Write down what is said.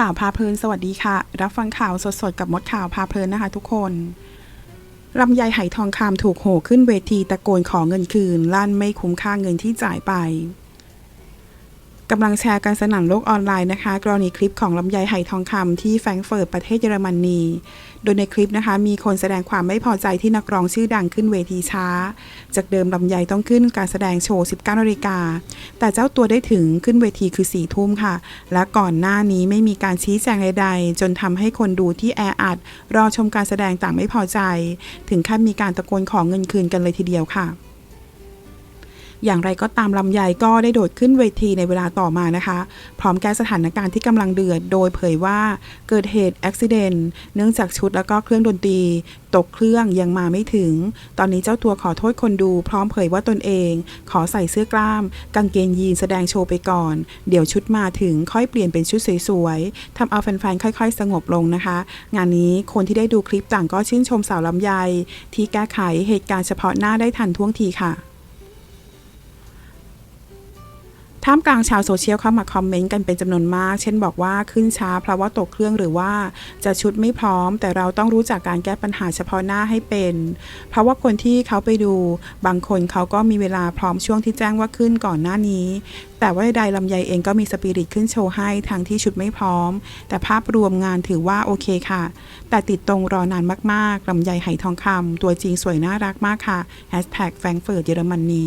ข่าวพาเพลินสวัสดีค่ะ รับฟังข่าวสดๆ กับมดข่าวพาเพลินนะคะทุกคนลำไยไหทองคำถูกโหขึ้นเวทีตะโกนขอเงินคืน ลั่นไม่คุ้มค่าเงินที่จ่ายไป กำลังแชร์กันสนั่นโลกออนไลน์นะคะ กรณีคลิปของลำไยไหทองคำที่แฟรงก์เฟิร์ตประเทศเยอรมนี โดยในคลิปนะคะ มีคนแสดงความไม่พอใจที่นักร้องชื่อดังขึ้นเวทีช้า จากเดิมลำไยต้องขึ้นการแสดงโชว์ 19นาฬิกา แต่เจ้าตัวได้ถึงขึ้นเวทีคือ 4 ทุ่มค่ะ และก่อนหน้านี้ไม่มีการชี้แจงใดๆ จนทำให้คนดูที่แออัดรอชมการแสดงต่างไม่พอใจ ถึงขั้นมีการตะโกนขอเงินคืนกันเลยทีเดียวค่ะ อย่างไรก็ตามลำไยก็ได้โดดขึ้นเวทีในเวลาต่อมานะคะ พร้อมแก้สถานการณ์ที่กำลังเดือด โดยเผยว่าเกิดเหตุอุบิเหตุเนื่องจากชุดแล้วก็เครื่องดนตรี ตกเครื่องยังมาไม่ถึง ตอนนี้เจ้าตัวขอโทษคนดู พร้อมเผยว่าตนเอง ขอใส่เสื้อกล้าม กางเกงยีนแสดงโชว์ไปก่อน เดี๋ยวชุดมาถึงค่อยเปลี่ยนเป็นชุดสวยๆทำเอาแฟนๆค่อย ๆ สงบลงนะคะ งานนี้คนที่ได้ดูคลิปต่างก็ชื่นชมสาวลำไย ที่แก้ไขเหตุการณ์เฉพาะหน้าได้ทันท่วงทีค่ะ ท่ามกลางชาวโซเชียลเข้ามาคอมเมนต์กันเป็นจำนวนมาก เช่นบอกว่าขึ้นช้าเพราะว่าตกเครื่องหรือว่าจะชุดไม่พร้อม แต่เราต้องรู้จักการแก้ปัญหาเฉพาะหน้าให้เป็น เพราะว่าคนที่เขาไปดู บางคนเขาก็มีเวลาพร้อมช่วงที่แจ้งว่าขึ้นก่อนหน้านี้ แต่ว่าใดลำไยเองก็มีสปิริตขึ้นโชว์ให้ทางที่ชุดไม่พร้อม แต่ภาพรวมงานถือว่าโอเคค่ะ แต่ติดตรงรอนานมากๆลำไยไหทองคำตัวจริงสวยน่ารักมากค่ะแฮชแท็กแฟรงเฟิร์ตเยอรมนี